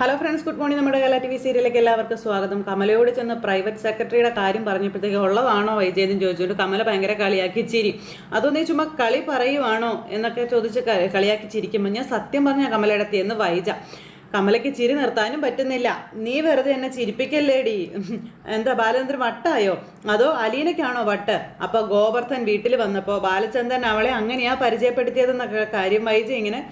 Hello friends good morning നമ്മുടെ കല T V സീരിയലിലേക്ക് എല്ലാവർക്കും സ്വാഗതം. കമലയോട് ചെന്ന് പ്രൈവറ്റ് സെക്രട്ടറിയുടെ കാര്യം പറഞ്ഞപ്പോഴത്തേക്ക് ഉള്ളതാണോ വൈജയതും ചോദിച്ചുകൊണ്ട് കമല ഭയങ്കര കളിയാക്കി ചിരി. അതൊന്നേ ചുമ്മാ കളി പറയുവാണോ എന്നൊക്കെ ചോദിച്ച് കളിയാക്കി ചിരിക്കുമ്പോൾ ഞാൻ സത്യം പറഞ്ഞ കമലയുടെ എന്ന് വൈജ. കമലയ്ക്ക് ചിരി നിർത്താനും പറ്റുന്നില്ല. നീ വെറുതെ എന്നെ ചിരിപ്പിക്കല്ലേടി? എന്താ ബാലചന്ദ്രൻ വട്ടായോ? അതോ അലീനയ്ക്കാണോ വട്ട്? അപ്പോൾ ഗോവർദ്ധൻ വീട്ടിൽ വന്നപ്പോൾ ബാലചന്ദ്രൻ അവളെ അങ്ങനെയാ പരിചയപ്പെടുത്തിയതെന്നൊക്കെ കാര്യം വൈജ ഇങ്ങനെ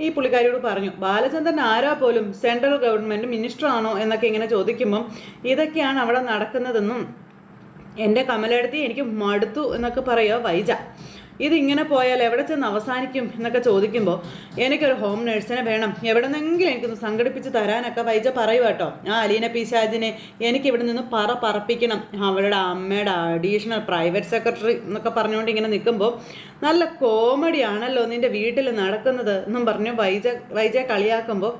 ഈ പുള്ളിക്കാരിയോട് പറഞ്ഞു ബാലചന്ദ്രൻ ആരാ പോലും? സെൻട്രൽ ഗവൺമെന്റ് മിനിസ്റ്റർ ആണോ എന്നൊക്കെ ഇങ്ങനെ ചോദിക്കുമ്പം ഇതൊക്കെയാണ് അവിടെ നടക്കുന്നതെന്നും എന്റെ കമലെടുത്തി എനിക്ക് മടുത്തു എന്നൊക്കെ പറയുക വൈജ. ഇതിങ്ങനെ പോയാൽ എവിടെ ചെന്ന് അവസാനിക്കും എന്നൊക്കെ ചോദിക്കുമ്പോൾ എനിക്കൊരു ഹോം നഴ്സിനെ വേണം. എവിടെ നിന്നെങ്കിലും എനിക്കൊന്ന് സംഘടിപ്പിച്ച് തരാനൊക്കെ വൈജ പറയുക കേട്ടോ. ആ അലീന പിശാജിനെ എനിക്ക് ഇവിടെ നിന്ന് പറ പറപ്പിക്കണം. അവളുടെ അമ്മയുടെ അഡീഷണൽ പ്രൈവറ്റ് സെക്രട്ടറി എന്നൊക്കെ പറഞ്ഞുകൊണ്ട് ഇങ്ങനെ നിൽക്കുമ്പോൾ നല്ല കോമഡി ആണല്ലോ നിന്റെ വീട്ടിൽ നടക്കുന്നത് എന്നും പറഞ്ഞു വൈജ വൈജ കളിയാക്കുമ്പോൾ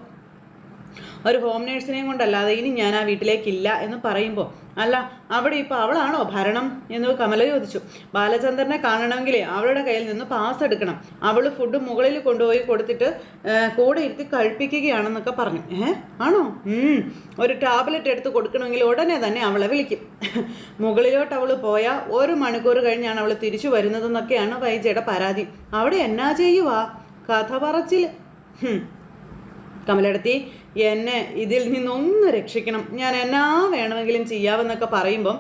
ഒരു ഹോം നേഴ്സിനെയും കൊണ്ടല്ലാതെ ഇനി ഞാൻ ആ വീട്ടിലേക്കില്ല എന്ന് പറയുമ്പോൾ അല്ല അവിടെ ഇപ്പോൾ അവളാണോ ഭരണം? എന്ന് കമല ചോദിച്ചു. ബാലചന്ദ്രനെ കാണണമെങ്കിൽ അവളുടെ കയ്യിൽ നിന്ന് പാസ് എടുക്കണം. അവൾ ഫുഡ് മുകളിൽ കൊണ്ടുപോയി കൊടുത്തിട്ട് കൂടെ ഇരുത്തി കഴിപ്പിക്കുകയാണെന്നൊക്കെ പറഞ്ഞു. ഏ ആണോ? ഒരു ടാബ്ലറ്റ് എടുത്ത് കൊടുക്കണമെങ്കിൽ ഉടനെ തന്നെ അവളെ വിളിക്കും. മുകളിലോട്ട് അവൾ പോയാൽ ഒരു മണിക്കൂർ കഴിഞ്ഞാണ് അവൾ തിരിച്ചു വരുന്നതെന്നൊക്കെയാണ് വൈജയുടെ പരാതി. അവിടെ എന്നാ ചെയ്യുവാ? കഥ പറച്ചിൽ കമലടത്തി എന്നെ ഇതിൽ നിന്നൊന്ന് രക്ഷിക്കണം. ഞാൻ എന്നാ വേണമെങ്കിലും ചെയ്യാമെന്നൊക്കെ പറയുമ്പം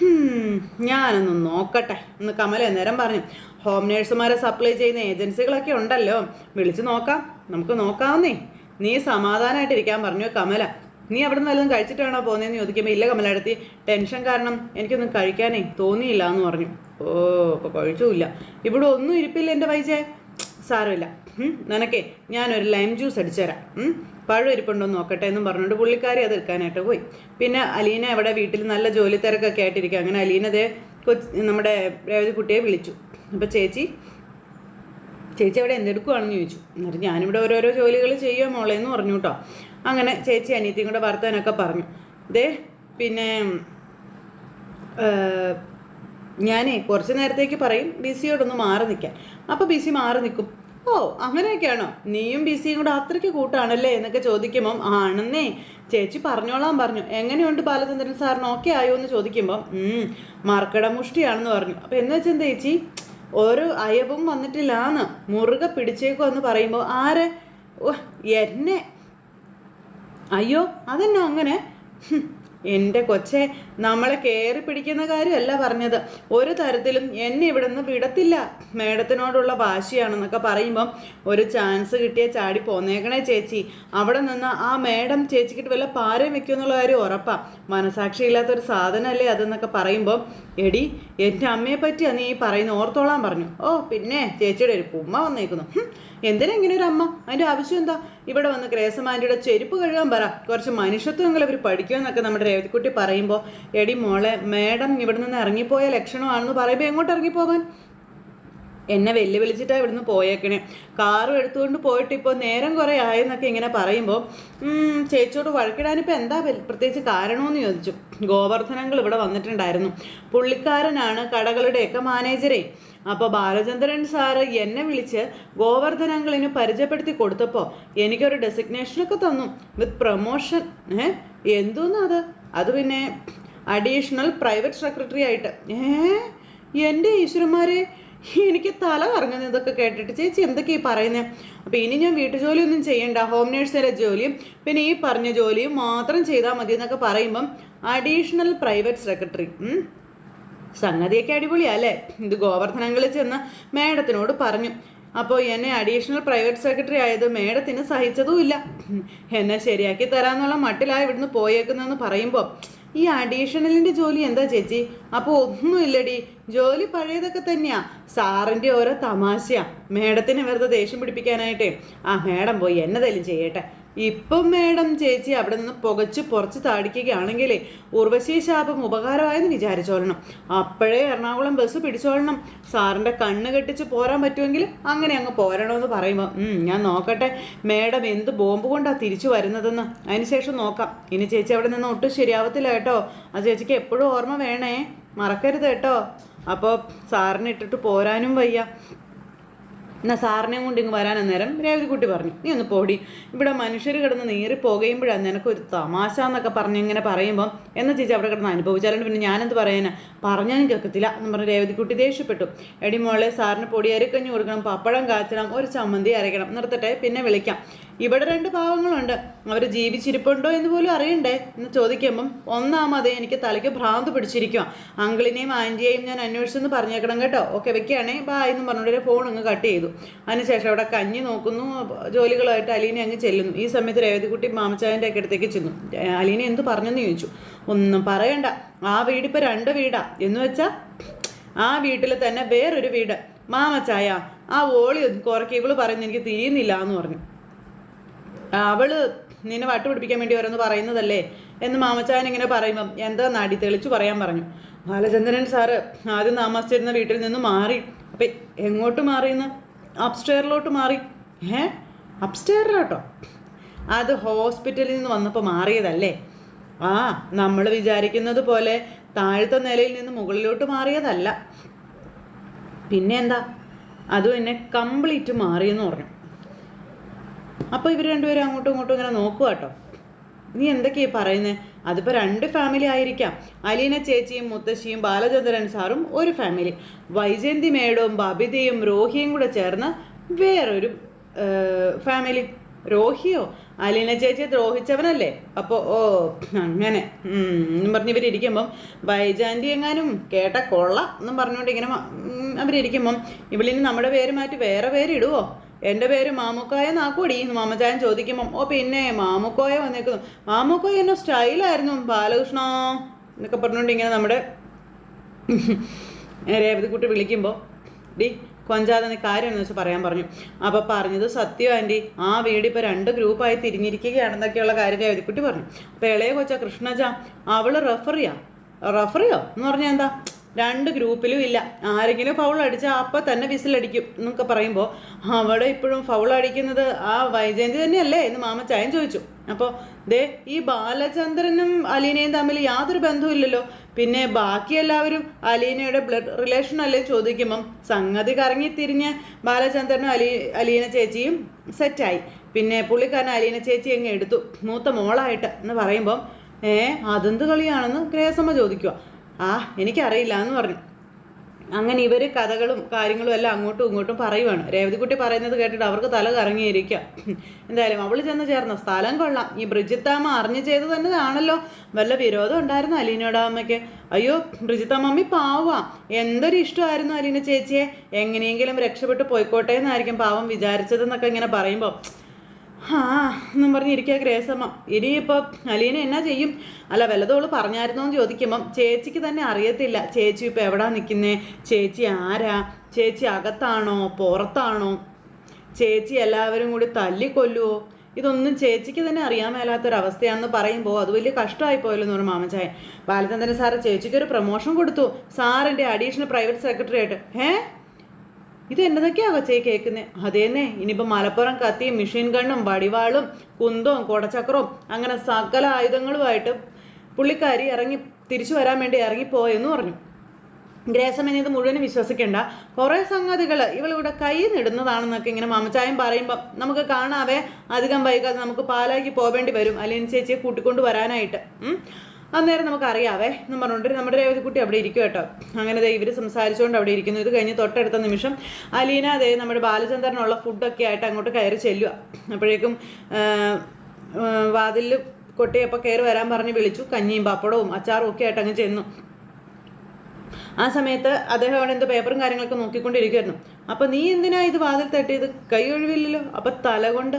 "ഹും, ഞാനൊന്ന് നോക്കട്ടെ എന്ന് കമല നേരം പറഞ്ഞു. ഹോം നേഴ്സുമാരെ സപ്ലൈ ചെയ്യുന്ന ഏജൻസികളൊക്കെ ഉണ്ടല്ലോ. വിളിച്ചു നോക്കാം. നമുക്ക് നോക്കാവുന്നേ. നീ സമാധാനമായിട്ടിരിക്കാൻ പറഞ്ഞു കമല. നീ അവിടെ നിന്ന് വല്ലതും കഴിച്ചിട്ടാണോ പോകുന്നതെന്ന് ചോദിക്കുമ്പോൾ ഇല്ല കമലടുത്തി ടെൻഷൻ കാരണം എനിക്കൊന്നും കഴിക്കാനേ തോന്നിയില്ല എന്ന് പറഞ്ഞു. ഓ അപ്പോൾ കഴിച്ചുമില്ല ഇവിടെ ഒന്നും ഇരിപ്പില്ല എന്റെ വൈജേ. സാരമില്ല. നിനക്കേ ഞാനൊരു ലൈം ജ്യൂസ് അടിച്ചു തരാം പഴം ഇരിപ്പുണ്ടോ നോക്കട്ടെ എന്നും പറഞ്ഞുകൊണ്ട് പുള്ളിക്കാരി അത് എടുക്കാനായിട്ട് പോയി. പിന്നെ അലീന അവിടെ വീട്ടിൽ നല്ല ജോലി തിരക്കൊക്കെ ആയിട്ടിരിക്കുക അങ്ങനെ അലീനതേ കൊച്ചി നമ്മുടെ രേവതി കുട്ടിയെ വിളിച്ചു. അപ്പോൾ ചേച്ചി ചേച്ചി അവിടെ എന്തെടുക്കുവാണെന്ന് ചോദിച്ചു. എന്നിട്ട് ഞാനിവിടെ ഓരോരോ ജോലികൾ ചെയ്യുമോ മോളെ എന്ന് പറഞ്ഞു കേട്ടോ. അങ്ങനെ ചേച്ചി അനിയത്തിയും കൂടെ വർത്താനൊക്കെ പറഞ്ഞു. ദേ പിന്നെ ഞാനേ കുറച്ച് നേരത്തേക്ക് പറയും ബിസിയോടൊന്ന് മാറി നിൽക്കാൻ. അപ്പോൾ ബിസി മാറി നിൽക്കും. ഓ അങ്ങനെയൊക്കെയാണോ? നീയും ബിസിയും കൂടെ അത്രയ്ക്ക് കൂട്ടാണല്ലേ എന്നൊക്കെ ചോദിക്കുമ്പം ആണെന്നേ. ചേച്ചി പറഞ്ഞോളാൻ പറഞ്ഞു. എങ്ങനെയുണ്ട് ബാലചന്ദ്രൻ സാറിന്? ഓക്കെ ആയോ എന്ന് ചോദിക്കുമ്പം "ഉം, മർക്കട മുഷ്ടിയാണെന്ന് പറഞ്ഞു. അപ്പം എന്ന് വെച്ചാൽ ചേച്ചി? ഒരു അയവും വന്നിട്ടില്ലാന്ന് മുറുകെ പിടിച്ചേക്കോ എന്ന് പറയുമ്പോൾ ആരെ? എന്നെ. അയ്യോ അതെന്നോ അങ്ങനെ? എന്റെ കൊച്ചെ നമ്മളെ കയറി പിടിക്കുന്ന കാര്യമല്ല പറഞ്ഞത്. ഒരു തരത്തിലും എന്നെ ഇവിടെ നിന്ന് വിടത്തില്ല. മേഡത്തിനോടുള്ള വാശിയാണെന്നൊക്കെ പറയുമ്പം ഒരു ചാൻസ് കിട്ടിയ ചാടി പോന്നേക്കണേ ചേച്ചി. അവിടെ നിന്ന് ആ മേഡം ചേച്ചിക്കിട്ട് വല്ല പാരം വെക്കുമെന്നുള്ള കാര്യം ഉറപ്പാ. മനസാക്ഷിയില്ലാത്തൊരു സാധനമല്ലേ അതെന്നൊക്കെ പറയുമ്പം എടി എന്റെ അമ്മയെ പറ്റിയാ നീ പറയുന്ന ഓർത്തോളാൻ പറഞ്ഞു. ഓ പിന്നെ ചേച്ചിയുടെ ഒരു പുമ്മ വന്നേക്കുന്നു. എന്തിനാ ഇങ്ങനെ ഒരു അമ്മ? അതിന്റെ ആവശ്യം എന്താ? ഇവിടെ വന്ന് ഗ്രേസമാന്റിയുടെ ചെരുപ്പ് കഴുകാൻ പറ. കുറച്ച് മനുഷ്യത്വങ്ങൾ അവർ പഠിക്കുമെന്നൊക്കെ നമ്മുടെ രേവതിക്കുട്ടി പറയുമ്പോൾ എടി മോളെ മേഡം ഇവിടെ നിന്ന് ഇറങ്ങിപ്പോയ ലക്ഷണമാണെന്ന് പറയുമ്പോൾ എങ്ങോട്ട് ഇറങ്ങിപ്പോകാൻ? എന്നെ വെല്ലുവിളിച്ചിട്ടാണ് ഇവിടുന്ന് പോയേക്കണേ. കാറും എടുത്തുകൊണ്ട് പോയിട്ട് ഇപ്പോൾ നേരം കുറേ ആയെന്നൊക്കെ ഇങ്ങനെ പറയുമ്പോൾ "ഉം, ചേച്ചിയോട് വഴക്കിടാനിപ്പോൾ എന്താ പ്രത്യേകിച്ച് കാരണമെന്ന് ചോദിച്ചു. ഗോവർദ്ധനങ്ങൾ ഇവിടെ വന്നിട്ടുണ്ടായിരുന്നു. പുള്ളിക്കാരനാണ് കടകളുടെയൊക്കെ മാനേജറെ അപ്പോൾ ബാലചന്ദ്രൻ സാറ് എന്നെ വിളിച്ച് ഗോവർദ്ധനങ്ങളിന് പരിചയപ്പെടുത്തി കൊടുത്തപ്പോൾ എനിക്കൊരു ഡെസിഗ്നേഷനൊക്കെ തന്നു. With promotion. ഏ? എന്തോന്നു അത് അത് പിന്നെ അഡീഷണൽ പ്രൈവറ്റ് സെക്രട്ടറി ആയിട്ട്. ഏ? എന്റെ ഈശ്വരന്മാരെ. എനിക്ക് തല കറങ്ങുന്ന ഇതൊക്കെ കേട്ടിട്ട്. ചേച്ചി എന്തൊക്കെയാ പറയുന്നത് അപ്പോൾ ഇനി ഞാൻ വീട്ടുജോലിയൊന്നും ചെയ്യണ്ട. ഹോം നേഴ്സിലെ ജോലിയും പിന്നെ ഈ പറഞ്ഞ ജോലിയും മാത്രം ചെയ്താൽ മതി എന്നൊക്കെ പറയുമ്പം അഡീഷണൽ പ്രൈവറ്റ് സെക്രട്ടറി സംഗതിയൊക്കെ അടിപൊളിയാ അല്ലേ? ഇത് ഗോവർദ്ധനങ്ങളിൽ ചെന്ന് മേഡത്തിനോട് പറഞ്ഞു. അപ്പോൾ എന്നെ അഡീഷണൽ പ്രൈവറ്റ് സെക്രട്ടറി ആയത് മേഡത്തിന് സഹിച്ചതുമില്ല എന്നെ ശരിയാക്കി തരാന്നുള്ള മട്ടിലായി ഇവിടുന്ന് പോയേക്കുന്നതെന്ന് പറയുമ്പോൾ ഈ അഡീഷണലിന്റെ ജോലി എന്താ ചേച്ചി? അപ്പോൾ ഒന്നുമില്ലടി. ജോലി പഴയതൊക്കെ തന്നെയാ. സാറിന്റെ ഓരോ തമാശയാ. മേഡത്തിന് വെറുതെ ദേഷ്യം പിടിപ്പിക്കാനായിട്ടേ. ആ മേഡം പോയി എന്നതെങ്കിലും ചെയ്യട്ടെ. ഇപ്പം മേഡം ചേച്ചി അവിടെ നിന്ന് പുകച്ച് പുറച്ച് താടിക്കുകയാണെങ്കിലേ ഉർവശി ശാപം ഉപകാരമായെന്ന് വിചാരിച്ചോളണം. അപ്പോഴേ എറണാകുളം ബസ് പിടിച്ചോളണം. സാറിന്റെ കണ്ണ് കെട്ടിച്ച് പോരാൻ പറ്റുമെങ്കിൽ അങ്ങനെ അങ്ങ് പോരണമെന്ന് പറയുമ്പോൾ "ഉം, ഞാൻ നോക്കട്ടെ. മേഡം എന്ത് ബോംബ് കൊണ്ടാണ് തിരിച്ചു വരുന്നതെന്ന്. അതിനുശേഷം നോക്കാം. ഇനി ചേച്ചി അവിടെ നിന്ന് ഒട്ടും ശരിയാവത്തില്ല കേട്ടോ. ആ ചേച്ചിക്ക് എപ്പോഴും ഓർമ്മ വേണേ. മറക്കരുത് കേട്ടോ. അപ്പോൾ സാറിനെ ഇട്ടിട്ട് പോരാനും വയ്യ. എന്നാ സാറിനെയും കൊണ്ട് ഇങ്ങ് വരാൻ നേരം രേവതിക്കുട്ടി പറഞ്ഞു നീ ഒന്ന് പോടി. ഇവിടെ മനുഷ്യർ കിടന്ന് നീറി പോകുമ്പോഴാണ് നിനക്കൊരു തമാശ എന്നൊക്കെ പറഞ്ഞ് ഇങ്ങനെ പറയുമ്പം എന്ന ചേച്ചി അവിടെ കിടന്ന് അനുഭവിച്ചാലും പിന്നെ ഞാനെന്ത് പറയാനാ? പറഞ്ഞാലും കേൾക്കത്തില്ല എന്ന് പറഞ്ഞ് രേവതിക്കുട്ടി ദേഷ്യപ്പെട്ടു. എടി മോളെ സാറിന് പൊടി അരിക്കഞ്ഞു കൊടുക്കണം പപ്പടം കാച്ചണം ഒരു ചമ്മന്തി അരയ്ക്കണം നിർത്തട്ടെ പിന്നെ വിളിക്കാം. ഇവിടെ രണ്ട് പാവങ്ങളുണ്ട്. അവർ ജീവിച്ചിരിപ്പുണ്ടോ എന്ന് പോലും അറിയണ്ടേ? എന്ന് ചോദിക്കുമ്പം ഒന്നാമതേ എനിക്ക് തലയ്ക്ക് ഭ്രാന്ത് പിടിച്ചിരിക്കുക അങ്കിളിനെയും ആന്റിയെയും ഞാൻ അന്വേഷിച്ചെന്ന് പറഞ്ഞേക്കണം കേട്ടോ. ഓക്കെ വെക്കുകയാണേ. ബായ് എന്ന് പറഞ്ഞിട്ട് ഫോൺ അങ്ങ് കട്ട് ചെയ്തു. അതിനുശേഷം അവിടെ കഞ്ഞി നോക്കുന്നു. ജോലികളായിട്ട് അലീനെ അങ്ങ് ചെല്ലുന്നു. ഈ സമയത്ത് രേവതിക്കുട്ടി മാമച്ചായന്റെ ഒക്കെ അടുത്തേക്ക് ചെന്നു. അലീനെ എന്ത് പറഞ്ഞെന്ന് ചോദിച്ചു. ഒന്നും പറയണ്ട. ആ വീടിപ്പോൾ രണ്ട് വീടാ. എന്ന് വെച്ചാൽ ആ വീട്ടിൽ തന്നെ വേറൊരു വീട്. മാമച്ചായ ആ ഓളി കുറയ്ക്ക്. ഇവൾ പറയുന്നത് എനിക്ക് തിരിയുന്നില്ല എന്ന് പറഞ്ഞു. അവൾ നിന്നെ വട്ടുപിടിപ്പിക്കാൻ വേണ്ടി ഓരോന്ന് പറയുന്നതല്ലേ? എന്ന് മാമച്ചായൻ ഇങ്ങനെ പറയുമ്പം എന്താ നാടി തെളിച്ചു പറയാൻ പറഞ്ഞു. ബാലചന്ദ്രൻ സാറ് ആദ്യം താമസിച്ചിരുന്ന വീട്ടിൽ നിന്ന് മാറി. അപ്പം എങ്ങോട്ട് മാറിയെന്ന്? അപ്സ്റ്റെയറിലോട്ട് മാറി. ഏ? അപ്സ്റ്റെയറിലോട്ടോ? അത് ഹോസ്പിറ്റലിൽ നിന്ന് വന്നപ്പോൾ മാറിയതല്ലേ? ആ നമ്മൾ വിചാരിക്കുന്നത് പോലെ താഴത്തെ നിലയിൽ നിന്ന് മുകളിലോട്ട് മാറിയതല്ല. പിന്നെ എന്താ? അതും എന്നെ കംപ്ലീറ്റ് മാറിയെന്ന് പറഞ്ഞു. അപ്പോൾ ഇവർ രണ്ടുപേരും അങ്ങോട്ടും ഇങ്ങോട്ടും ഇങ്ങനെ നോക്കുക കേട്ടോ നീ എന്തൊക്കെയാ പറയുന്നത് അതിപ്പോൾ രണ്ട് ഫാമിലി ആയിരിക്കാം. അലീന ചേച്ചിയും മുത്തശ്ശിയും ബാലചന്ദ്രൻ സാറും ഒരു ഫാമിലി വൈജയന്തി മേഡവും ബബിതയും രോഹിയും കൂടെ ചേർന്ന് വേറൊരു ഫാമിലി രോഹിയോ? അലീന ചേച്ചിയെ ദ്രോഹിച്ചവനല്ലേ അപ്പോൾ ഓ അങ്ങനെ. പറഞ്ഞ് ഇവരിയ്ക്കുമ്പം വൈജാന്തി എങ്ങാനും കേട്ട കൊള്ള എന്നും പറഞ്ഞുകൊണ്ട് ഇങ്ങനെ അവരിയ്ക്കുമ്പം ഇവളിന് നമ്മുടെ പേര് മാറ്റി വേറെ പേരിടുവോ എന്റെ പേര് മാമുക്കോയ നാക്കൂടി മാമച്ചായൻ ചോദിക്കുമ്പം ഓ പിന്നെ മാമുക്കോയ വന്നേക്കുന്നു. മാമുക്കോയ എന്നോ സ്റ്റൈലായിരുന്നു ബാലകൃഷ്ണ എന്നൊക്കെ പറഞ്ഞുകൊണ്ട് ഇങ്ങനെ നമ്മുടെ രേവതിക്കുട്ടി വിളിക്കുമ്പോൾ ഡി കൊഞ്ചാതെ നീ കാര്യം എന്ന് വെച്ചാൽ പറയാൻ പറഞ്ഞു. അപ്പോൾ പറഞ്ഞത് സത്യം ആന്റി ആ വീട് രണ്ട് ഗ്രൂപ്പായി തിരിഞ്ഞിരിക്കുകയാണെന്നൊക്കെയുള്ള കാര്യം രേവതിക്കുട്ടി പറഞ്ഞു. അപ്പോൾ ഇളയ കൊച്ച കൃഷ്ണജ അവൾ റെഫറിയാ. റെഫറിയോ? എന്ന് പറഞ്ഞാൽ എന്താ? രണ്ട് ഗ്രൂപ്പിലും ഇല്ല. ആരെങ്കിലും ഫൗൾ അടിച്ചാൽ അപ്പം തന്നെ വിസിലടിക്കും എന്നൊക്കെ പറയുമ്പോൾ അവിടെ ഇപ്പോഴും ഫൗൾ അടിക്കുന്നത് ആ വൈജയന്തി തന്നെയല്ലേ? എന്ന് മാമച്ചായൻ ചോദിച്ചു. അപ്പോൾ ദേ ഈ ബാലചന്ദ്രനും അലീനയും തമ്മിൽ യാതൊരു ബന്ധവുമില്ലല്ലോ പിന്നെ ബാക്കി എല്ലാവരും അലീനയുടെ ബ്ലഡ് റിലേഷൻ അല്ലേ? ചോദിക്കുമ്പം സംഗതി കറങ്ങി തിരിഞ്ഞ് ബാലചന്ദ്രനും അലീ അലീന ചേച്ചിയും സെറ്റായി പിന്നെ പുള്ളിക്കാരൻ അലീന ചേച്ചി അങ്ങ് എടുത്തു. മൂത്ത മോളായിട്ട് എന്ന് പറയുമ്പം ഏ അതെന്ത് കളിയാണെന്ന് ഗ്രേസമ്മ ചോദിക്കുക ആ എനിക്കറിയില്ല എന്ന് പറഞ്ഞു. അങ്ങനെ ഇവർ കഥകളും കാര്യങ്ങളും എല്ലാം അങ്ങോട്ടും ഇങ്ങോട്ടും പറയുവാണ്. രേവതിക്കുട്ടി പറയുന്നത് കേട്ടിട്ട് അവർക്ക് തല കറങ്ങിയിരിക്കുക എന്തായാലും അവൾ ചെന്ന് ചേർന്ന. സ്ഥലം കൊള്ളാം. ഈ ബ്രിജിത്താമ്മ അറിഞ്ഞു ചെയ്ത് തന്നെയാണല്ലോ വല്ല വിരോധം ഉണ്ടായിരുന്നു അലീനയുടെ അമ്മയ്ക്ക്? അയ്യോ ബ്രിജിത്താമ്മി പാവാ. എന്തൊരു ഇഷ്ടമായിരുന്നു അലീന ചേച്ചിയെ. എങ്ങനെയെങ്കിലും രക്ഷപ്പെട്ട് പോയിക്കോട്ടെ എന്നായിരിക്കും പാവം വിചാരിച്ചതെന്നൊക്കെ ഇങ്ങനെ പറയുമ്പോൾ ആ എന്നും പറഞ്ഞിരിക്കുക ഗ്രേസമ്മ. ഇനിയിപ്പോൾ അലീന എന്നാ ചെയ്യും? അല്ല വല്ലതോൾ പറഞ്ഞായിരുന്നോ എന്ന് ചോദിക്കുമ്പം ചേച്ചിക്ക് തന്നെ അറിയത്തില്ല. ചേച്ചി ഇപ്പോൾ എവിടാ നിൽക്കുന്നേ ചേച്ചി ആരാ? ചേച്ചി അകത്താണോ? പുറത്താണോ? ചേച്ചി എല്ലാവരും കൂടി തല്ലിക്കൊല്ലുവോ? ഇതൊന്നും ചേച്ചിക്ക് തന്നെ അറിയാൻ മേലാത്തൊരവസ്ഥയാണെന്ന് പറയുമ്പോൾ അത് വലിയ കഷ്ടമായി പോയല്ലോ എന്ന് മാമച്ചായൻ ബാലചന്ദ്രൻ സാറ് ചേച്ചിക്കൊരു പ്രൊമോഷൻ കൊടുത്തു. സാറിന്റെ അഡീഷണൽ പ്രൈവറ്റ് സെക്രട്ടറി ആയിട്ട് ഏഹ് ഇത് എന്നതൊക്കെയാ കൊച്ചയെ കേൾക്കുന്നത് അതേന്നെ ഇനിയിപ്പോൾ മലപ്പുറം കത്തിയും മെഷീൻ ഗണ്ണും വടിവാളും കുന്തവും കൊടച്ചക്രവും അങ്ങനെ സകല ആയുധങ്ങളുമായിട്ട് പുള്ളിക്കാരി ഇറങ്ങി തിരിച്ചു വരാൻ വേണ്ടി ഇറങ്ങിപ്പോയെന്ന് പറഞ്ഞു. ഗ്രേസം ഇത് മുഴുവനും വിശ്വസിക്കേണ്ട. കുറേ സംഗതികൾ ഇവളിവിടെ കൈ നിടുന്നതാണെന്നൊക്കെ ഇങ്ങനെ മാമച്ചായം പറയുമ്പം നമുക്ക് കാണാവേ അധികം വൈകാതെ നമുക്ക് പാലാക്കി പോവേണ്ടി വരും. അലീൻ ചേച്ചിയെ കൂട്ടിക്കൊണ്ട് വരാനായിട്ട്. അന്നേരം നമുക്കറിയാവേ എന്ന് പറഞ്ഞുകൊണ്ട് നമ്മുടെ രേവതിക്കുട്ടി അവിടെ ഇരിക്കും കേട്ടോ. അങ്ങനെ ദേ സംസാരിച്ചുകൊണ്ട് അവിടെ ഇരിക്കുന്നു. ഇത് കഴിഞ്ഞ് തൊട്ടടുത്ത നിമിഷം അലീന അതേ നമ്മുടെ ബാലചന്ദ്രനുള്ള ഫുഡൊക്കെ ആയിട്ട് അങ്ങോട്ട് കയറി ചെല്ലുക അപ്പോഴേക്കും വാതിലിൽ കൊട്ടിയപ്പോൾ കയറി വരാൻ പറഞ്ഞ് വിളിച്ചു. കഞ്ഞിയും പപ്പടവും അച്ചാറും ഒക്കെ ആയിട്ട് അങ്ങ് ചെന്നു. ആ സമയത്ത് അദ്ദേഹം അവിടെ എന്തോ പേപ്പറും കാര്യങ്ങളൊക്കെ നോക്കിക്കൊണ്ടിരിക്കുമായിരുന്നു അപ്പോൾ നീ എന്തിനാ ഇത് വാതിൽ തട്ടിയത്? കൈ ഒഴിവില്ലല്ലോ. അപ്പോൾ തല കൊണ്ട്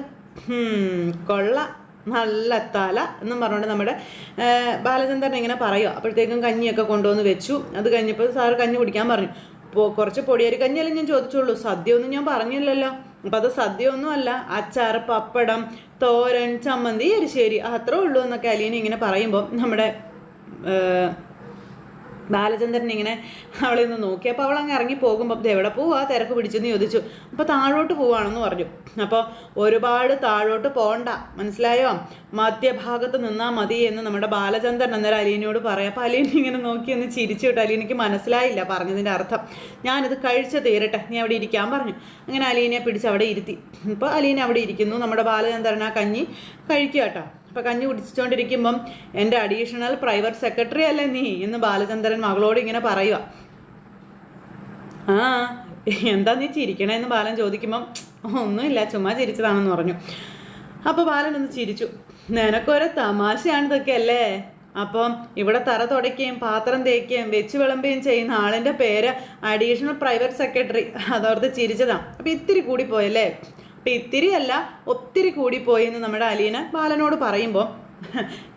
കൊള്ള. നല്ല തല എന്നും പറഞ്ഞുകൊണ്ട് നമ്മുടെ ബാലചന്ദ്രൻ ഇങ്ങനെ പറയുക അപ്പോഴത്തേക്കും കഞ്ഞിയൊക്കെ കൊണ്ടുവന്ന് വെച്ചു. അത് കഴിഞ്ഞപ്പോൾ സാറ് കഞ്ഞി കുടിക്കാൻ പറഞ്ഞു. ഇപ്പോൾ കുറച്ച് പൊടിയരി കഞ്ഞിയല്ലേ ഞാൻ ചോദിച്ചുള്ളൂ. സദ്യ ഒന്നും ഞാൻ പറഞ്ഞില്ലല്ലോ. അപ്പം അത് സദ്യ ഒന്നും അല്ല. അച്ചാർ പപ്പടം തോരൻ ചമ്മന്തി എരിശ്ശേരി. അത്രേ ഉള്ളൂ എന്നൊക്കെ അലീന ഇങ്ങനെ പറയുമ്പോൾ നമ്മുടെ ബാലചന്ദ്രൻ ഇങ്ങനെ അവളെ ഒന്ന് നോക്കി. അപ്പോൾ അവൾ അങ്ങ് ഇറങ്ങി പോകുമ്പോൾ "ദേ എവിടെ പോവാ? തിരക്ക് പിടിച്ചെന്ന് ചോദിച്ചു. അപ്പോൾ താഴോട്ട് പോവാണെന്ന് പറഞ്ഞു. അപ്പോൾ ഒരുപാട് താഴോട്ട് പോകണ്ട മനസ്സിലായോ? മധ്യഭാഗത്ത് നിന്നാൽ മതി എന്ന് നമ്മുടെ ബാലചന്ദ്രൻ അന്നേരം അലീനയോട് പറയാം. അപ്പോൾ അലീന ഇങ്ങനെ നോക്കി ഒന്ന് ചിരിച്ചു വിട്ടു അലീനയ്ക്ക് മനസ്സിലായില്ല പറഞ്ഞതിന്റെ അർത്ഥം. ഞാനിത് കഴിച്ച് തീരട്ടെ. നീ അവിടെ ഇരിക്കാൻ പറഞ്ഞു. അങ്ങനെ അലീനയെ പിടിച്ച് അവിടെ ഇരുത്തി. ഇപ്പോൾ അലീന അവിടെ ഇരിക്കുന്നു. നമ്മുടെ ബാലചന്ദ്രൻ ആ കഞ്ഞി കഴിക്കുക കേട്ടോ. അപ്പോൾ കഞ്ഞി കുടിച്ചുകൊണ്ടിരിക്കുമ്പം എന്റെ അഡീഷണൽ പ്രൈവറ്റ് സെക്രട്ടറി അല്ലേ നീ? എന്ന് ബാലചന്ദ്രൻ മകളോട് ഇങ്ങനെ പറയുക ആ എന്താ നീ ചിരിക്കണേ എന്ന് ബാലൻ ചോദിക്കുമ്പം ഒന്നുമില്ല ചുമ്മാ ചിരിച്ചതാണെന്ന് പറഞ്ഞു. അപ്പോൾ ബാലൻ ഒന്ന് ചിരിച്ചു. നിനക്കൊരു തമാശയാണ് ഇതൊക്കെ അല്ലേ? അപ്പം ഇവിടെ തറ തുടയ്ക്കുകയും പാത്രം തേക്കുകയും വെച്ച് വിളമ്പുകയും ചെയ്യുന്ന ആളിന്റെ പേര് അഡീഷണൽ പ്രൈവറ്റ് സെക്രട്ടറി അതോർത്ത് ചിരിച്ചതാണ് അപ്പം ഇത്തിരി കൂടി പോയല്ലേ? അപ്പം ഇത്തിരി അല്ല ഒത്തിരി കൂടി പോയി എന്ന് നമ്മുടെ അലീന ബാലനോട് പറയുമ്പോൾ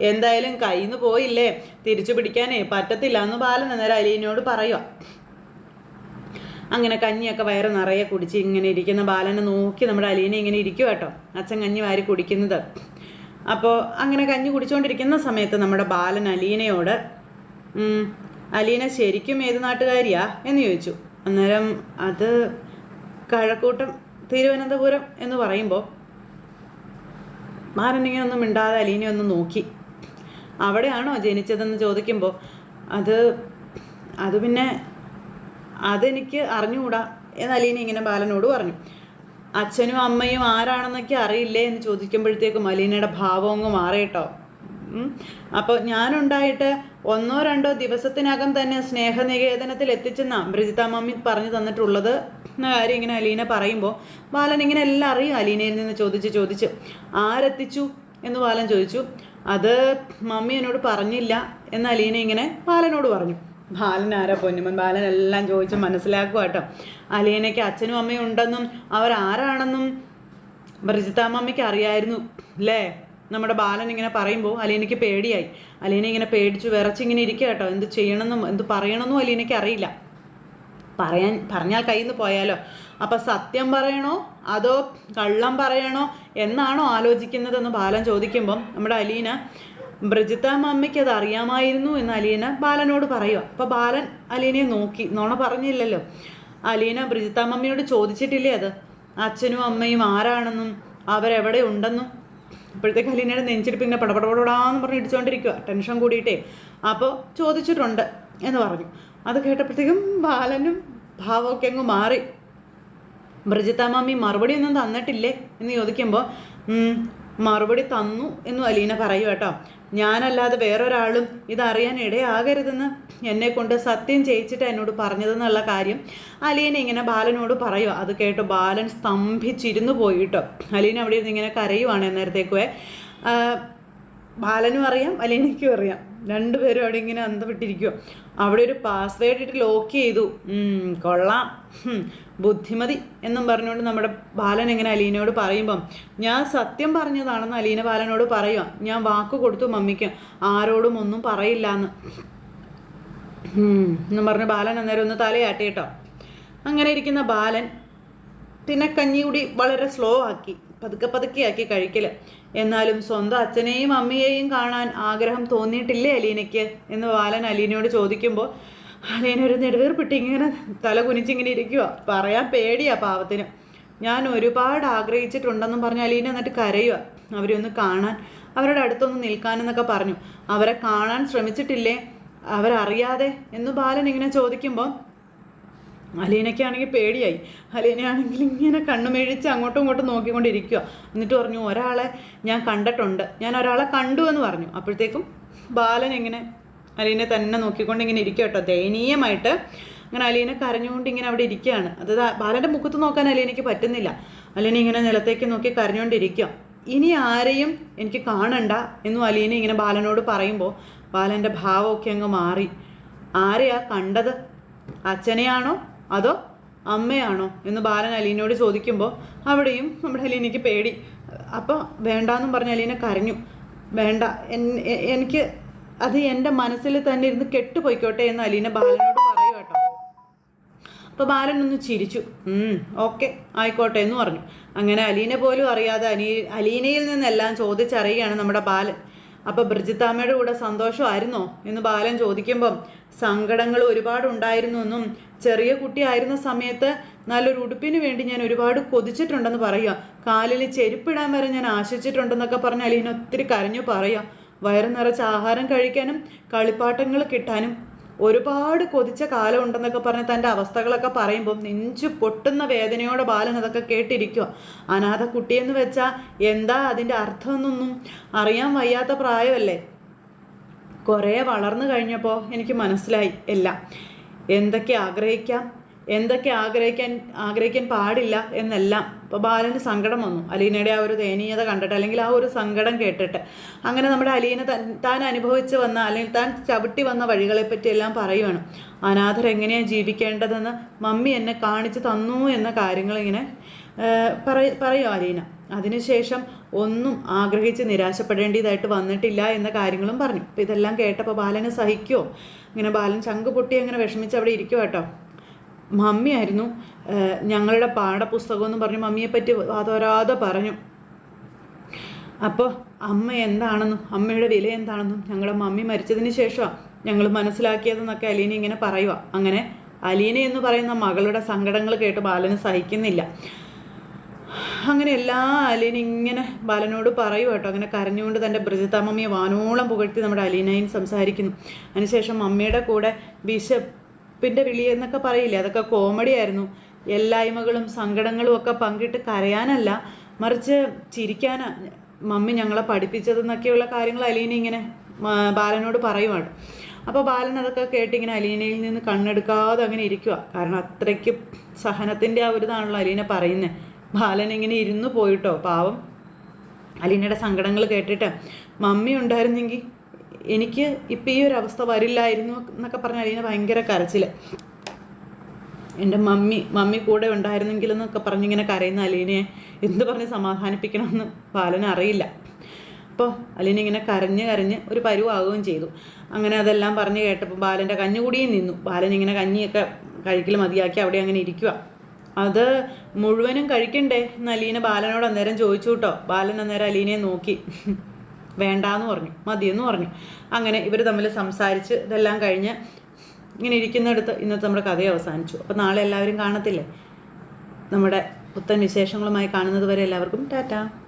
എന്തായാലും കയ്യിൽ നിന്ന് പോയില്ലേ തിരിച്ചു പിടിക്കാനേ പറ്റത്തില്ല എന്ന് ബാലൻ അന്നേരം അലീനയോട് പറയുക അങ്ങനെ കഞ്ഞിയൊക്കെ വയറ് നിറയെ കുടിച്ച് ഇങ്ങനെ ഇരിക്കുന്ന ബാലനെ നോക്കി നമ്മുടെ അലീന ഇങ്ങനെ ഇരിക്കും കേട്ടോ അച്ഛൻ കഞ്ഞി വാരി കുടിക്കുന്നത്. അപ്പോൾ അങ്ങനെ കഞ്ഞി കുടിച്ചുകൊണ്ടിരിക്കുന്ന സമയത്ത് നമ്മുടെ ബാലൻ അലീനയോട് "ഉം, അലീന ശരിക്കും ഏത് നാട്ടുകാരിയാ? എന്ന് ചോദിച്ചു. അന്നേരം അത് കഴക്കൂട്ടം തിരുവനന്തപുരം എന്ന് പറയുമ്പോൾ ബാലനിങ്ങനെ ഒന്നും മിണ്ടാതെ അലീനെ ഒന്ന് നോക്കി. അവിടെയാണോ ജനിച്ചതെന്ന് ചോദിക്കുമ്പോൾ അത് അത് പിന്നെ അതെനിക്ക് അറിഞ്ഞുകൂടാ എന്ന് അലീന ഇങ്ങനെ ബാലനോട് പറഞ്ഞു. അച്ഛനും അമ്മയും ആരാണെന്നൊക്കെ അറിയില്ലേ എന്ന് ചോദിക്കുമ്പോഴത്തേക്കും അലീനയുടെ ഭാവം അങ്ങ് മാറിയിട്ടോ അപ്പോൾ ഞാനുണ്ടായിട്ട് ഒന്നോ രണ്ടോ ദിവസത്തിനകം തന്നെ സ്നേഹനികേതനത്തിൽ എത്തിച്ചെന്ന ബ്രിജിത മമ്മി പറഞ്ഞു തന്നിട്ടുള്ളത്. കാര്യം ഇങ്ങനെ അലീന പറയുമ്പോൾ ബാലൻ ഇങ്ങനെ എല്ലാം അറിയും അലീനയിൽ നിന്ന് ചോദിച്ച് ചോദിച്ച്. ആരെത്തിച്ചു? എന്ന് ബാലൻ ചോദിച്ചു. അത് മമ്മി എന്നോട് പറഞ്ഞില്ല എന്ന് അലീന ഇങ്ങനെ ബാലനോട് പറഞ്ഞു. ബാലൻ ആരാ പൊന്നുമൻ? ബാലൻ എല്ലാം ചോദിച്ച് മനസ്സിലാക്കുക കേട്ടോ. അലീനയ്ക്ക് അച്ഛനും അമ്മയും ഉണ്ടെന്നും അവരാരാണെന്നും ബ്രിജിത്താമ്മയ്ക്ക് അറിയായിരുന്നു അല്ലേ നമ്മുടെ ബാലൻ ഇങ്ങനെ പറയുമ്പോൾ അലീനയ്ക്ക് പേടിയായി. അലീന ഇങ്ങനെ പേടിച്ച് വിറച്ചിങ്ങനെ ഇരിക്കുക കേട്ടോ. എന്ത് ചെയ്യണമെന്നും എന്ത് പറയണമെന്നും അലീനയ്ക്ക് അറിയില്ല. പറയാൻ പറഞ്ഞാൽ കയ്യിൽ നിന്ന് പോയാലോ? അപ്പം സത്യം പറയണോ? അതോ കള്ളം പറയണോ? എന്നാണോ ആലോചിക്കുന്നതെന്ന് ബാലൻ ചോദിക്കുമ്പം നമ്മുടെ അലീന ബ്രിജിത്ത മമ്മിക്ക് അത് അറിയാമായിരുന്നു എന്ന് അലീന ബാലനോട് പറയുക. അപ്പോൾ ബാലൻ അലീനയെ നോക്കി. നോണ പറഞ്ഞില്ലല്ലോ. അലീന ബ്രിജിത്ത മമ്മിയോട് ചോദിച്ചിട്ടില്ലേ അത്? അച്ഛനും അമ്മയും ആരാണെന്നും? അവരെവിടെ ഉണ്ടെന്നും? ഇപ്പോഴത്തേക്ക് ഹലീനയുടെ നെഞ്ചിരിപ്പ് ഇങ്ങനെ പടപടപടാന്ന് പറഞ്ഞ് ഇടിച്ചുകൊണ്ടിരിക്കുക ടെൻഷൻ കൂടിയിട്ടേ. അപ്പോൾ ചോദിച്ചിട്ടുണ്ട് എന്ന് പറഞ്ഞു. അത് കേട്ടപ്പോഴത്തേക്കും ബാലനും ഭാവമൊക്കെ അങ്ങ് മാറി. ബ്രജിത്ത മാമി മറുപടി ഒന്നും തന്നിട്ടില്ലേ? എന്ന് ചോദിക്കുമ്പോൾ "ഉം, മറുപടി തന്നു എന്ന് അലീന പറയൂ കേട്ടോ. ഞാനല്ലാതെ വേറൊരാളും ഇതറിയാൻ ഇടയാകരുതെന്ന് എന്നെ കൊണ്ട് സത്യം ചെയ്യിച്ചിട്ട് എന്നോട് പറഞ്ഞതെന്നുള്ള കാര്യം അലീന ഇങ്ങനെ ബാലനോട് പറയുക അത് കേട്ട് ബാലൻ സ്തംഭിച്ചിരുന്നു പോയിട്ടോ. അലീന അവിടെ ഇരുന്ന് ഇങ്ങനെ കരയുവാണ് നേരത്തേക്കുവേ ബാലനും അറിയാം അലീനയ്ക്കും അറിയാം. രണ്ടുപേരും അവിടെ ഇങ്ങനെ അന്തപ്പെട്ടിരിക്കുക അവിടെ ഒരു പാസ്വേഡ് ഇട്ട് ലോക്ക് ചെയ്തു. കൊള്ളാം. ബുദ്ധിമതി എന്നും പറഞ്ഞുകൊണ്ട് നമ്മുടെ ബാലൻ എങ്ങനെ അലീനയോട് പറയുമ്പം ഞാൻ സത്യം പറഞ്ഞതാണെന്ന് അലീന ബാലനോട് പറയുക ഞാൻ വാക്ക് കൊടുത്തു മമ്മിക്ക്. ആരോടും ഒന്നും പറയില്ല എന്ന് എന്നും പറഞ്ഞ് ബാലൻ അന്നേരം ഒന്ന് തലയാട്ടി കേട്ടോ. അങ്ങനെ ഇരിക്കുന്ന ബാലൻ പിന്നെ കഞ്ഞികൂടി വളരെ സ്ലോ ആക്കി പതുക്കെ പതുക്കെ ആക്കി കഴിക്കൽ എന്നാലും സ്വന്തം അച്ഛനെയും അമ്മയെയും കാണാൻ ആഗ്രഹം തോന്നിയിട്ടില്ലേ അലീനയ്ക്ക്? എന്ന് ബാലൻ അലീനയോട് ചോദിക്കുമ്പോൾ ഒരു നെടുവീർപ്പിട്ട് ഇങ്ങനെ തല കുനിച്ചിങ്ങനെ ഇരിക്കുക പറയാൻ പേടിയാ പാവത്തിന്. ഞാൻ ഒരുപാട് ആഗ്രഹിച്ചിട്ടുണ്ടെന്നും പറഞ്ഞ് അലീന എന്നിട്ട് കരയുക അവരെ ഒന്ന് കാണാൻ അവരുടെ അടുത്തൊന്ന് നിൽക്കാനെന്നൊക്കെ പറഞ്ഞു. അവരെ കാണാൻ ശ്രമിച്ചിട്ടില്ലേ? അവരറിയാതെ? എന്ന് ബാലൻ ഇങ്ങനെ ചോദിക്കുമ്പോൾ അലീനയ്ക്കാണെങ്കിൽ പേടിയായി. അലീനയാണെങ്കിൽ ഇങ്ങനെ കണ്ണുമെഴിച്ച് അങ്ങോട്ടും ഇങ്ങോട്ടും നോക്കിക്കൊണ്ടിരിക്കുക എന്നിട്ട് പറഞ്ഞു ഒരാളെ ഞാൻ കണ്ടിട്ടുണ്ട്. ഞാൻ ഒരാളെ കണ്ടു എന്ന് പറഞ്ഞു. അപ്പോഴത്തേക്കും ബാലൻ ഇങ്ങനെ അലീനെ തന്നെ നോക്കിക്കൊണ്ട് ഇങ്ങനെ ഇരിക്കും കേട്ടോ. ദയനീയമായിട്ട് അങ്ങനെ അലീന കരഞ്ഞുകൊണ്ട് ഇങ്ങനെ അവിടെ ഇരിക്കുകയാണ്. അത് ബാലന്റെ മുഖത്ത് നോക്കാൻ അലീനയ്ക്ക് പറ്റുന്നില്ല. അലീന ഇങ്ങനെ നിലത്തേക്ക് നോക്കി കരഞ്ഞുകൊണ്ടിരിക്കുക ഇനി ആരെയും എനിക്ക് കാണണ്ട എന്നും അലീന ഇങ്ങനെ ബാലനോട് പറയുമ്പോൾ ബാലന്റെ ഭാവമൊക്കെ അങ്ങ് മാറി. ആരെയാ കണ്ടത്? അച്ഛനെയാണോ അതോ അമ്മയാണോ എന്ന് ബാലൻ അലീനയോട് ചോദിക്കുമ്പോൾ അവിടെയും നമ്മുടെ അലീനയ്ക്ക് പേടി. അപ്പോൾ വേണ്ടാന്നും പറഞ്ഞ് അലീന കരഞ്ഞു. വേണ്ട എനിക്ക് അത് എന്റെ മനസ്സിൽ തന്നെ ഇരുന്ന് കെട്ടുപോയിക്കോട്ടെ എന്ന് അലീന ബാലനോട് പറയൂ കേട്ടോ. അപ്പോൾ ബാലൻ ഒന്ന് ചിരിച്ചു. ഓക്കെ ആയിക്കോട്ടെ എന്ന് പറഞ്ഞു. അങ്ങനെ അലീന പോലും അറിയാതെ അലീ അലീനയിൽ നിന്നെല്ലാം ചോദിച്ചറിയുകയാണ് നമ്മുടെ ബാലൻ. അപ്പോൾ ബ്രിജിത്താമ്മയുടെ കൂടെ സന്തോഷമായിരുന്നോ എന്ന് ബാലൻ ചോദിക്കുമ്പം സങ്കടങ്ങൾ ഒരുപാട് ഉണ്ടായിരുന്നു എന്നും ചെറിയ കുട്ടിയായിരുന്ന സമയത്ത് നല്ലൊരു ഉടുപ്പിന് വേണ്ടി ഞാൻ ഒരുപാട് കൊതിച്ചിട്ടുണ്ടെന്ന് പറയുക. കാലിൽ ചെരുപ്പിടാൻ വരെ ഞാൻ ആശിച്ചിട്ടുണ്ടെന്നൊക്കെ പറഞ്ഞ് അലീന ഒത്തിരി കരഞ്ഞു പറയുക. വയറ് നിറച്ച് ആഹാരം കഴിക്കാനും കളിപ്പാട്ടങ്ങൾ കിട്ടാനും ഒരുപാട് കൊതിച്ച കാലം ഉണ്ടെന്നൊക്കെ പറഞ്ഞ് തന്റെ അവസ്ഥകളൊക്കെ പറയുമ്പോൾ നെഞ്ചു പൊട്ടുന്ന വേദനയോടെ ബാലൻ അതൊക്കെ കേട്ടിരിക്കുക അനാഥ കുട്ടിയെന്ന് വെച്ചാൽ എന്താ അതിന്റെ അർത്ഥമെന്നൊന്നും അറിയാൻ വയ്യാത്ത പ്രായമല്ലേ? കുറേ വളർന്നു കഴിഞ്ഞപ്പോൾ എനിക്ക് മനസ്സിലായി. എല്ലാം. എന്തൊക്കെ ആഗ്രഹിക്കാം? എന്തൊക്കെ ആഗ്രഹിക്കാൻ ആഗ്രഹിക്കാൻ പാടില്ല എന്നെല്ലാം. ഇപ്പോൾ ബാലന് സങ്കടം വന്നു. അലീനയുടെ ആ ഒരു ദയനീയത കണ്ടിട്ട് അല്ലെങ്കിൽ ആ ഒരു സങ്കടം കേട്ടിട്ട്. അങ്ങനെ നമ്മുടെ അലീന താൻ അനുഭവിച്ച് വന്ന അല്ലെങ്കിൽ താൻ ചവിട്ടി വന്ന വഴികളെ പറ്റി എല്ലാം പറയുവാണ്. അനാഥർ എങ്ങനെയാണ് ജീവിക്കേണ്ടതെന്ന് മമ്മി എന്നെ കാണിച്ചു തന്നു എന്ന കാര്യങ്ങളിങ്ങനെ പറയ പറയുമോ അലീന. അതിനുശേഷം ഒന്നും ആഗ്രഹിച്ച് നിരാശപ്പെടേണ്ടതായിട്ട് വന്നിട്ടില്ല എന്ന കാര്യങ്ങളും പറഞ്ഞു. അപ്പോൾ ഇതെല്ലാം കേട്ടപ്പോൾ ബാലന് സഹിക്കുമോ ഇങ്ങനെ ബാലൻ ചങ്ക് പൊട്ടി അങ്ങനെ വിഷമിച്ച് അവിടെ ഇരിക്കുമോ കേട്ടോ മമ്മിയായിരുന്നു ഞങ്ങളുടെ പാഠപുസ്തകം എന്ന് പറഞ്ഞു മമ്മിയെ പറ്റി വാതോരാതെ പറഞ്ഞു. അപ്പോൾ അമ്മ എന്താണെന്നും അമ്മയുടെ വില എന്താണെന്നും ഞങ്ങളുടെ മമ്മി മരിച്ചതിന് ശേഷമാണ് ഞങ്ങൾ മനസ്സിലാക്കിയതെന്നൊക്കെ അലീന ഇങ്ങനെ പറയുക അങ്ങനെ അലീന എന്ന് പറയുന്ന മകളുടെ സങ്കടങ്ങൾ കേട്ട് ബാലന് സഹിക്കുന്നില്ല. അങ്ങനെ എല്ലാ അലീന ഇങ്ങനെ ബാലനോട് പറയും കേട്ടോ. അങ്ങനെ കരഞ്ഞുകൊണ്ട് തന്റെ ബ്രിജിത്താമ്മയെ വാനോളം പുകഴ്ത്തി നമ്മുടെ അലീനയും സംസാരിക്കുന്നു. അതിനുശേഷം മമ്മിയുടെ കൂടെ ബിഷപ്പിന്റെ വിളി എന്നൊക്കെ പറയില്ലേ? അതൊക്കെ കോമഡി ആയിരുന്നു. എല്ലായ്മകളും സങ്കടങ്ങളും ഒക്കെ പങ്കിട്ട് കരയാനല്ല മറിച്ച് ചിരിക്കാനാ മമ്മി ഞങ്ങളെ പഠിപ്പിച്ചതെന്നൊക്കെയുള്ള കാര്യങ്ങൾ അലീന ഇങ്ങനെ ബാലനോട് പറയുവാണ്. അപ്പോൾ ബാലൻ അതൊക്കെ കേട്ടിങ്ങനെ അലീനയിൽ നിന്ന് കണ്ണെടുക്കാതെ അങ്ങനെ ഇരിക്കുക കാരണം അത്രയ്ക്ക് സഹനത്തിന്റെ ആ ഒരു ഇതാണല്ലോ അലീന പറയുന്നത് ബാലൻ ഇങ്ങനെ ഇരുന്നു പോയിട്ടോ പാവം. അലീനയുടെ സങ്കടങ്ങൾ കേട്ടിട്ട് മമ്മി ഉണ്ടായിരുന്നെങ്കിൽ എനിക്ക് ഇപ്പം ഈ ഒരു അവസ്ഥ വരില്ലായിരുന്നു എന്നൊക്കെ പറഞ്ഞു അലീന ഭയങ്കര കരച്ചിൽ എന്റെ മമ്മി മമ്മി കൂടെ ഉണ്ടായിരുന്നെങ്കിൽ എന്നൊക്കെ പറഞ്ഞിങ്ങനെ കരയുന്ന അലീനയെ എന്ത് പറഞ്ഞ് സമാധാനിപ്പിക്കണമെന്ന് ബാലന് അറിയില്ല. അപ്പോൾ അലീന ഇങ്ങനെ കരഞ്ഞ് കരഞ്ഞ് ഒരു പരുവാകുകയും ചെയ്തു. അങ്ങനെ അതെല്ലാം പറഞ്ഞ് കേട്ടപ്പോൾ ബാലന്റെ കഞ്ഞുകൂടിയും നിന്നു. ബാലൻ ഇങ്ങനെ കഞ്ഞിയൊക്കെ കഴിക്കൽ മതിയാക്കി അവിടെ അങ്ങനെ ഇരിക്കുക അത് മുഴുവനും കഴിക്കണ്ടേ? എന്ന് അലീന ബാലനോട് അന്നേരം ചോദിച്ചു കേട്ടോ. ബാലൻ അന്നേരം അലീനയെ നോക്കി. വേണ്ടാന്ന് പറഞ്ഞു മതിയെന്ന് പറഞ്ഞു. അങ്ങനെ ഇവർ തമ്മിൽ സംസാരിച്ച് ഇതെല്ലാം കഴിഞ്ഞ് ഇങ്ങനെ ഇരിക്കുന്നിടത്ത് ഇന്നത്തെ നമ്മുടെ കഥ അവസാനിച്ചു. അപ്പോൾ നാളെ എല്ലാവരും കാണത്തില്ലേ? നമ്മുടെ പുത്തൻ വിശേഷങ്ങളുമായി കാണുന്നത് വരെ എല്ലാവർക്കും ടാറ്റ.